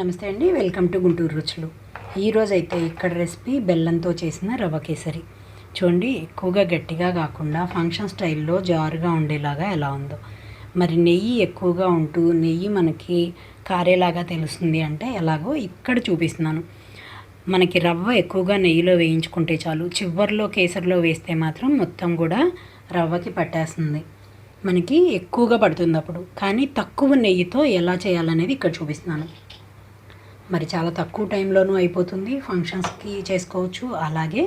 నమస్తే అండి welcome to Guntur రుచులు. ఈరోజు అయితే ఇక్కడ రెసిపీ బెల్లంతో చేసిన రవ్వ కేసరి. చూడండి ఎక్కువగా గట్టిగా కాకుండా ఫంక్షన్ స్టైల్లో జారుగా ఉండేలాగా ఎలా ఉందో. మరి నెయ్యి ఎక్కువగా ఉంటూ నెయ్యి మనకి కారేలాగా తెలుస్తుంది అంటే ఎలాగో ఇక్కడ చూపిస్తున్నాను. మనకి రవ్వ ఎక్కువగా నెయ్యిలో వేయించుకుంటే చాలు చివరిలో కేసరిలో వేస్తే మాత్రం మొత్తం కూడా రవ్వకి పట్టేస్తుంది. మనకి ఎక్కువగా పడుతుంది అప్పుడు. కానీ తక్కువ నెయ్యితో ఎలా చేయాలనేది ఇక్కడ చూపిస్తున్నాను. మరి చాలా తక్కువ టైంలోనూ అయిపోతుంది. ఫంక్షన్స్కి చేసుకోవచ్చు. అలాగే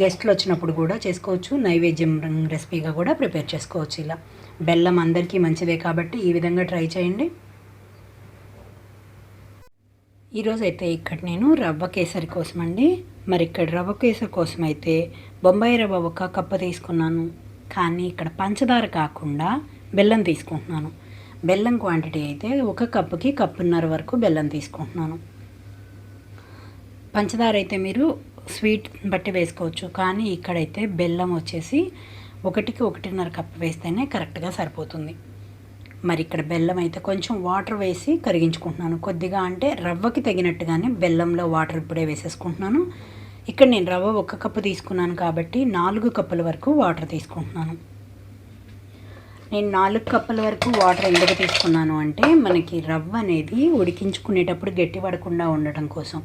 గెస్ట్లు వచ్చినప్పుడు కూడా చేసుకోవచ్చు. నైవేద్యం రెసిపీగా కూడా ప్రిపేర్ చేసుకోవచ్చు ఇలా. బెల్లం అందరికీ మంచిదే కాబట్టి ఈ విధంగా ట్రై చేయండి. ఈరోజైతే అయితే ఇక్కడ నేను రవ్వ కేసరి కోసం అండి. మరి ఇక్కడ రవ్వ కేసరి కోసం అయితే బొంబాయి రవ్వ ఒక కప్ప తీసుకున్నాను. కానీ ఇక్కడ పంచదార కాకుండా బెల్లం తీసుకుంటున్నాను. బెల్లం క్వాంటిటీ అయితే ఒక కప్పుకి కప్పున్నర వరకు బెల్లం తీసుకుంటున్నాను. పంచదార అయితే మీరు స్వీట్ బట్టి వేసుకోవచ్చు కానీ ఇక్కడైతే బెల్లం వచ్చేసి ఒకటికి ఒకటిన్నర కప్పు వేస్తేనే కరెక్ట్గా సరిపోతుంది. మరి ఇక్కడ బెల్లం అయితే కొంచెం వాటర్ వేసి కరిగించుకుంటున్నాను. కొద్దిగా అంటే రవ్వకి తగినట్టుగానే బెల్లంలో వాటర్ ఇప్పుడే వేసేసుకుంటున్నాను. ఇక్కడ నేను రవ్వ ఒక కప్పు తీసుకున్నాను కాబట్టి నాలుగు కప్పుల వరకు వాటర్ తీసుకుంటున్నాను. నేను నాలుగు కప్పుల వరకు వాటర్ ఎందుకు తీసుకున్నాను అంటే మనకి రవ్వ అనేది ఉడికించుకునేటప్పుడు గట్టి పడకుండా ఉండటం కోసం.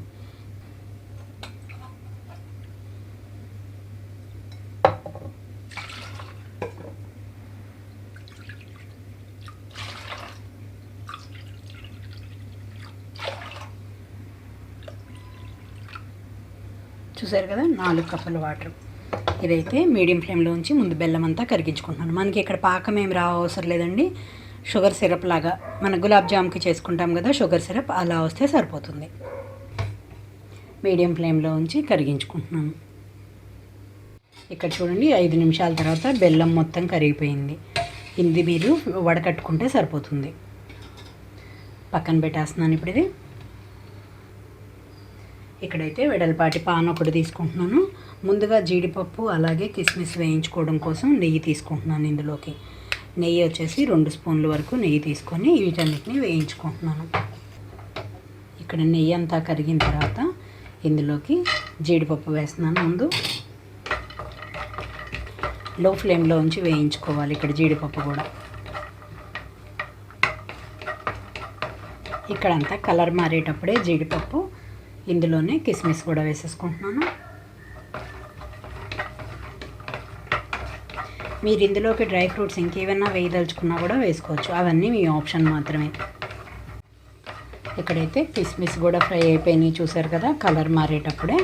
చూసారు కదా? నాలుగు కప్పుల వాటర్. ఇదైతే మీడియం ఫ్లేమ్లో ఉంచి ముందు బెల్లం అంతా కరిగించుకుంటున్నాను. మనకి ఇక్కడ పాకం ఏం రావ అవసరం లేదండి. షుగర్ సిరప్ లాగా మన గులాబ్ జామ్కి చేసుకుంటాం కదా షుగర్ సిరప్ అలా వస్తే సరిపోతుంది. మీడియం ఫ్లేమ్లో ఉంచి కరిగించుకుంటున్నాను. ఇక్కడ చూడండి ఐదు నిమిషాల తర్వాత బెల్లం మొత్తం కరిగిపోయింది. ఇది మీరు వడకట్టుకుంటే సరిపోతుంది. పక్కన పెట్టేస్తున్నాను ఇప్పుడు ఇది ఇక్కడైతే వెడల్పాటి పాన్ ఒకటి తీసుకుంటున్నాను. ముందుగా జీడిపప్పు అలాగే కిస్మిస్ వేయించుకోవడం కోసం నెయ్యి తీసుకుంటున్నాను ఇందులోకి. నెయ్యి వచ్చేసి రెండు స్పూన్ల వరకు నెయ్యి తీసుకొని వీటన్నిటిని వేయించుకుంటున్నాను. ఇక్కడ నెయ్యి అంతా కరిగిన తర్వాత ఇందులోకి జీడిపప్పు వేస్తున్నాను ముందు. లో ఫ్లేమ్లో ఉంచి వేయించుకోవాలి ఇక్కడ జీడిపప్పు కూడా. ఇక్కడంతా కలర్ మారేటప్పుడే జీడిపప్పు ఇందులోనే కిస్మిస్ కూడా వేసేసుకుంటున్నాను. మీరు ఇందులోకి డ్రై ఫ్రూట్స్ ఇంకేమైనా వేయదలుచుకున్నా కూడా వేసుకోవచ్చు. అవన్నీ మీ ఆప్షన్ మాత్రమే. ఇక్కడైతే కిస్మిస్ కూడా ఫ్రై అయిపోయినాయి చూసారు కదా కలర్ మారేటప్పుడే.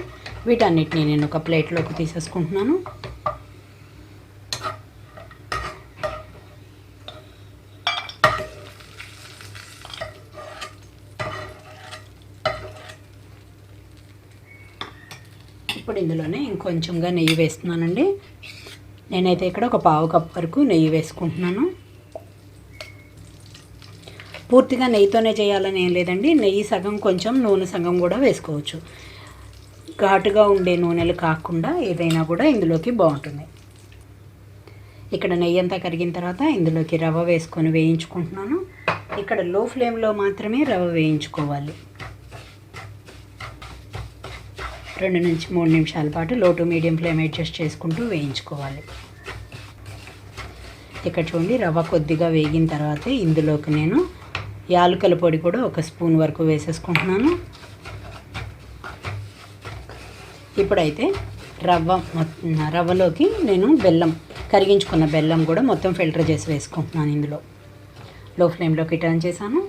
వీటన్నిటిని నేను ఒక ప్లేట్లోకి తీసేసుకుంటున్నాను. ఇప్పుడు ఇందులోనే ఇంకొంచెంగా నెయ్యి వేస్తున్నానండి. నేనైతే ఇక్కడ ఒక పావు కప్ వరకు నెయ్యి వేసుకుంటున్నాను. పూర్తిగా నెయ్యితోనే చేయాలని ఏం లేదండి. నెయ్యి సగం కొంచెం నూనె సగం కూడా వేసుకోవచ్చు. ఘాటుగా ఉండే నూనెలు కాకుండా ఏదైనా కూడా ఇందులోకి బాగుంటుంది. ఇక్కడ నెయ్యి అంతా కరిగిన తర్వాత ఇందులోకి రవ్వ వేసుకొని వేయించుకుంటున్నాను. ఇక్కడ లో ఫ్లేమ్లో మాత్రమే రవ్వ వేయించుకోవాలి. రెండు నుంచి మూడు నిమిషాల పాటు లో టు మీడియం ఫ్లేమ్ అడ్జస్ట్ చేసుకుంటూ వేయించుకోవాలి. ఇక్కడ చూడండి రవ్వ కొద్దిగా వేగిన తర్వాత ఇందులోకి నేను యాలకుల పొడి కూడా ఒక స్పూన్ వరకు వేసేసుకుంటున్నాను. ఇప్పుడైతే రవ్వ రవ్వలోకి నేను బెల్లం కరిగించుకున్న బెల్లం కూడా మొత్తం ఫిల్టర్ చేసి వేసుకుంటున్నాను ఇందులో. లో ఫ్లేమ్లోకి టర్న్ చేశాను.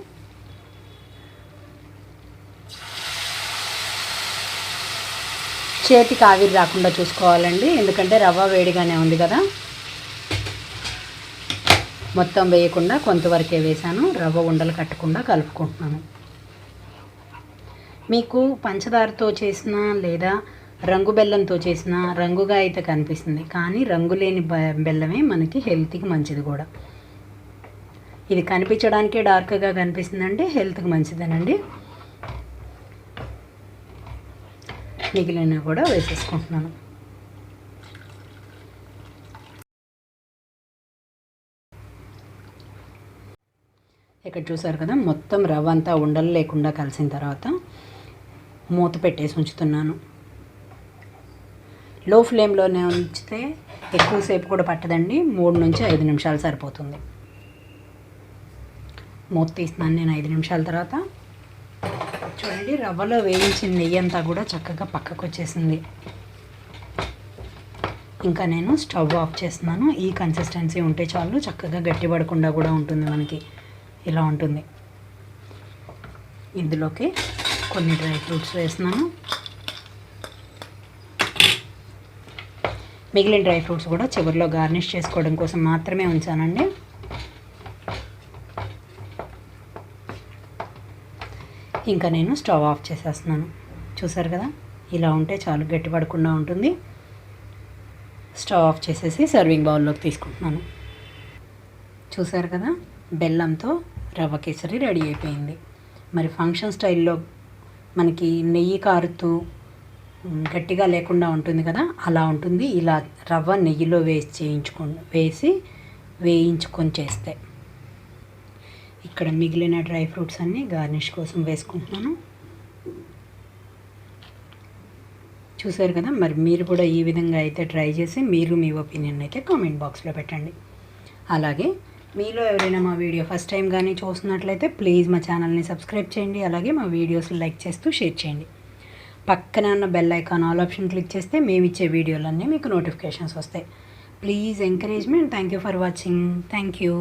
చేతికి ఆవిరి రాకుండా చూసుకోవాలండి. ఎందుకంటే రవ్వ వేడిగానే ఉంది కదా. మొత్తం వేయకుండా కొంతవరకే వేసాను రవ్వ ఉండలు కట్టకుండా కలుపుకుంటున్నాను. మీకు పంచదారతో చేసిన లేదా రంగు బెల్లంతో చేసిన రంగుగా అయితే కనిపిస్తుంది. కానీ రంగు లేని బెల్లమే మనకి హెల్త్కి మంచిది కూడా. ఇది కనిపించడానికే డార్క్గా కనిపిస్తుందంటే హెల్త్కి మంచిదేనండి. మిగిలిన కూడా వేసేసుకుంటున్నాను. ఇక్కడ చూసారు కదా మొత్తం రవ్వ అంతా ఉండలు లేకుండా కలిసిన తర్వాత మూత పెట్టేసి ఉంచుతున్నాను. లో ఫ్లేమ్లోనే ఉంచితే ఎక్కువసేపు కూడా పట్టదండి మూడు నుంచి ఐదు నిమిషాలు సరిపోతుంది. మూత తీస్తున్నాను నేను ఐదు నిమిషాల తర్వాత. చూడండి రవ్వలో వేయించిన నెయ్యి అంతా కూడా చక్కగా పక్కకు వచ్చేసింది. ఇంకా నేను స్టవ్ ఆఫ్ చేస్తున్నాను. ఈ కన్సిస్టెన్సీ ఉంటే చాలు చక్కగా గట్టిపడకుండా కూడా ఉంటుంది మనకి. ఇలా ఉంటుంది. ఇందులోకి కొన్ని డ్రై ఫ్రూట్స్ వేస్తున్నాను. మిగిలిన డ్రై ఫ్రూట్స్ కూడా చివరిలో గార్నిష్ చేసుకోవడం కోసం మాత్రమే ఉంచానండి. ఇంకా నేను స్టవ్ ఆఫ్ చేసేస్తున్నాను. చూసారు కదా? ఇలా ఉంటే చాలు గట్టిపడకుండా ఉంటుంది. స్టవ్ ఆఫ్ చేసేసి సర్వింగ్ బౌల్లోకి తీసుకుంటున్నాను. చూసారు కదా? బెల్లంతో రవ్వ కేసరి రెడీ అయిపోయింది. మరి ఫంక్షన్ స్టైల్లో మనకి నెయ్యి కారుతూ గట్టిగా లేకుండా ఉంటుంది కదా? అలా ఉంటుంది. ఇలా రవ్వ నెయ్యిలో వేసి చేయించుకొని వేసి వేయించుకొని చేస్తే. ఇక్కడ మిగిలిన డ్రై ఫ్రూట్స్ అన్నీ గార్నిష్ కోసం వేసుకుంటున్నాను. చూసారు కదా మరి మీరు కూడా ఈ విధంగా అయితే ట్రై చేసి మీరు మీ ఒపీనియన్ అయితే కామెంట్ బాక్స్లో పెట్టండి. అలాగే మీలో ఎవరైనా మా వీడియో ఫస్ట్ టైం కానీ చూస్తున్నట్లయితే ప్లీజ్ మా ఛానల్ని సబ్స్క్రైబ్ చేయండి అలాగే మా వీడియోస్ లైక్ చేస్తూ షేర్ చేయండి. పక్కన ఉన్న bell icon all option click చేస్తే మేము ఇచ్చే వీడియోలన్నీ మీకు నోటిఫికేషన్స్ వస్తాయి. Please encouragement. Thank you for watching. Thank you.